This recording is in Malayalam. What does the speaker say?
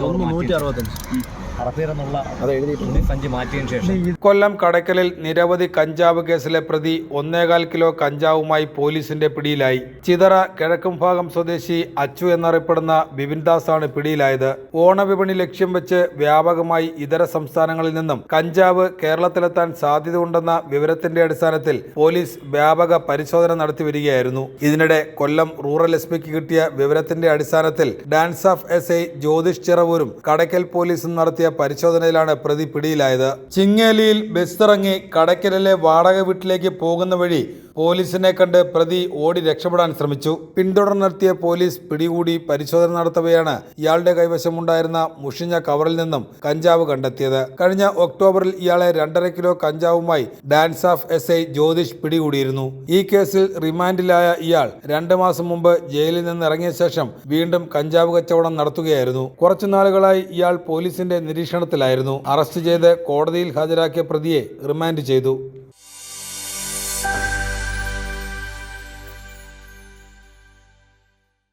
കവർ നൂറ്റി അറുപത്തഞ്ച് കൊല്ലം കടക്കലിൽ നിരവധി കഞ്ചാവ് കേസിലെ പ്രതി ഒന്നേകാൽ കിലോ കഞ്ചാവുമായി പോലീസിന്റെ പിടിയിലായി. ചിതറ കിഴക്കും ഭാഗം സ്വദേശി അച്ചു എന്നറിയപ്പെടുന്ന ബിപിൻദാസ് ആണ് പിടിയിലായത്. ഓണവിപണി ലക്ഷ്യം വെച്ച് വ്യാപകമായി ഇതര സംസ്ഥാനങ്ങളിൽ നിന്നും കഞ്ചാവ് കേരളത്തിലെത്താൻ സാധ്യതയുണ്ടെന്ന വിവരത്തിന്റെ അടിസ്ഥാനത്തിൽ പോലീസ് വ്യാപക പരിശോധന നടത്തി വരികയായിരുന്നു. ഇതിനിടെ കൊല്ലം റൂറൽ എസ് പിക്ക് കിട്ടിയ വിവരത്തിന്റെ അടിസ്ഥാനത്തിൽ DANSAF S I Jyothish ചിറവൂരും കടയ്ക്കൽ പോലീസും നടത്തിയ പരിശോധനയിലാണ് പ്രതി പിടിയിലായത്. ചിങ്ങേലിയിൽ ബസ് ഇറങ്ങി കടയ്ക്കലിലെ വാടക വീട്ടിലേക്ക് പോകുന്ന വഴി പോലീസിനെ കണ്ട് പ്രതി ഓടി രക്ഷപ്പെടാൻ ശ്രമിച്ചു. പിന്തുടർന്ന് നടത്തിയ പോലീസ് പിടികൂടി പരിശോധന നടത്തവെയാണ് ഇയാളുടെ കൈവശമുണ്ടായിരുന്ന മുഷിഞ്ഞ കവറിൽ നിന്നും കഞ്ചാവ് കണ്ടെത്തിയത്. കഴിഞ്ഞ ഒക്ടോബറിൽ ഇയാളെ രണ്ടര കിലോ കഞ്ചാവുമായി DANSAF S I Jyothish പിടികൂടിയിരുന്നു. ഈ കേസിൽ റിമാൻഡിലായ ഇയാൾ രണ്ട് മാസം മുമ്പ് ജയിലിൽ നിന്ന് ഇറങ്ങിയ ശേഷം വീണ്ടും കഞ്ചാവ് കച്ചവടം നടത്തുകയായിരുന്നു. കുറച്ചു നാളുകളായി ഇയാൾ പോലീസിന്റെ നിരീക്ഷണത്തിലായിരുന്നു. അറസ്റ്റ് ചെയ്ത് കോടതിയിൽ ഹാജരാക്കിയ പ്രതിയെ റിമാൻഡ് ചെയ്തു.